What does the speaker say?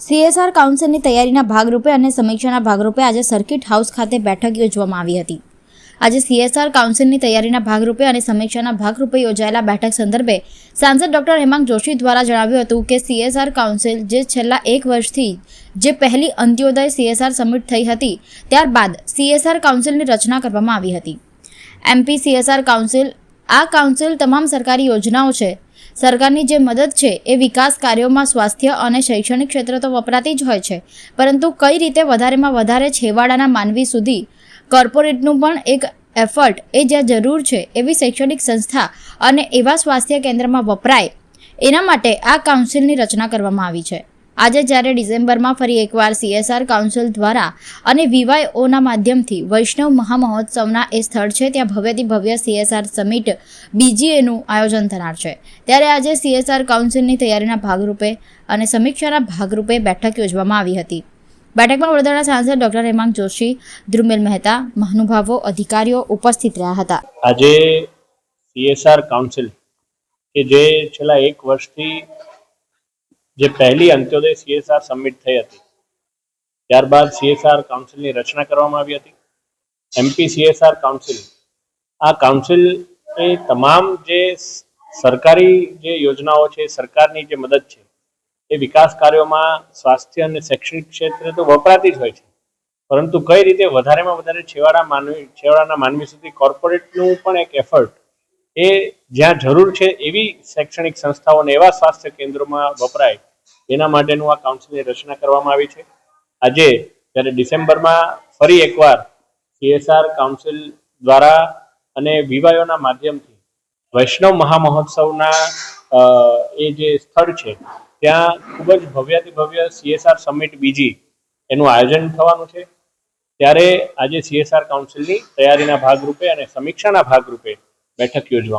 CSR કાઉન્સિલની તૈયારીના ભાગરૂપે અને સમીક્ષાના ભાગરૂપે આજે સર્કિટ હાઉસ ખાતે બેઠક યોજવામાં આવી હતી. આજે સીએસઆર કાઉન્સિલની તૈયારીના ભાગરૂપે અને સમીક્ષાના ભાગરૂપે યોજાયેલા બેઠક સંદર્ભે સાંસદ ડોક્ટર હેમાંગ જોશી દ્વારા જણાવ્યું હતું કે સીએસઆર કાઉન્સિલ જે છેલ્લા એક વર્ષથી જે પહેલી અંત્યોદય સીએસઆર સમિટ થઈ હતી, ત્યારબાદ સીએસઆર કાઉન્સિલની રચના કરવામાં આવી હતી. એમપી સીએસઆર કાઉન્સિલ, આ કાઉન્સિલ તમામ સરકારી યોજનાઓ છે સરકારની જે મદદ છે એ વિકાસ કાર્યોમાં સ્વાસ્થ્ય અને શૈક્ષણિક ક્ષેત્ર તો વપરાતી જ હોય છે. પરંતુ કઈ રીતે વધારેમાં વધારે છેવાડાના માનવી સુધી કોર્પોરેટનું પણ એક એફર્ટ એ જ્યાં જરૂર છે એવી શૈક્ષણિક સંસ્થા અને એવા સ્વાસ્થ્ય કેન્દ્રમાં વપરાય, એના માટે આ કાઉન્સિલની રચના કરવામાં આવી છે. આજે જ્યારે ડિસેમ્બરમાં ફરી એકવાર સીએસઆર કાઉન્સિલ દ્વારા અને વીવાયઓના માધ્યમથી વૈષ્ણવ મહામહોત્સવના એ સ્થળ છે, ત્યાં ભવ્યથી ભવ્ય સીએસઆર સમિટ બીજીએનું આયોજન થનાર છે. ત્યારે આજે સીએસઆર કાઉન્સિલની તૈયારીના ભાગરૂપે અને સમીક્ષાના ભાગરૂપે બેઠક યોજવામાં આવી હતી. બેઠકમાં વડોદરાના સાંસદ ડોક્ટર હેમાંગ જોશી, ધ્રુમેલ મહેતા, મહાનુભાવો, અધિકારીઓ ઉપસ્થિત રહ્યા હતા. આજે સીએસઆર કાઉન્સિલ કે જે છેલ્લા એક વર્ષથી જે પહેલી અંત્યોદય સીએસઆર સમિટ થઈ હતી. ત્યારબાદ સીએસઆર કાઉન્સિલની રચના કરવામાં આવી હતી. એમપી સીએસઆર કાઉન્સિલ આ કાઉન્સિલ એ તમામ જે સરકારી જે યોજનાઓ છે, સરકારની જે મદદ છે, એ વિકાસ કાર્યોમાં સ્વાસ્થ્ય અને શૈક્ષણિક ક્ષેત્રે તો વપરાતી જ હોય છે. પરંતુ કઈ રીતે વધારેમાં વધારે છેવાડા માનવી, છેવાડાના માનવી સુધી કોર્પોરેટનું પણ એક એફર્ટ એ જ્યાં જરૂર છે એવી શૈક્ષણિક સંસ્થાઓને, એવા સ્વાસ્થ્ય કેન્દ્રોમાં વપરાય, એના માટેનું આ કાઉન્સિલની રચના કરવામાં આવી છે. આજે જ્યારે ડિસેમ્બરમાં ફરી એકવાર સીએસઆર કાઉન્સિલ દ્વારા અને વિવાયોના માધ્યમથી વૈષ્ણવ મહામહોત્સવના એ જે સ્થળ છે, ત્યાં ખૂબ જ ભવ્યાતિ ભવ્ય સીએસઆર સમિટ બીજી એનું આયોજન થવાનું છે. ત્યારે આજે સીએસઆર કાઉન્સિલની તૈયારીના ભાગરૂપે અને સમીક્ષાના ભાગરૂપે બેઠક યોજવામાં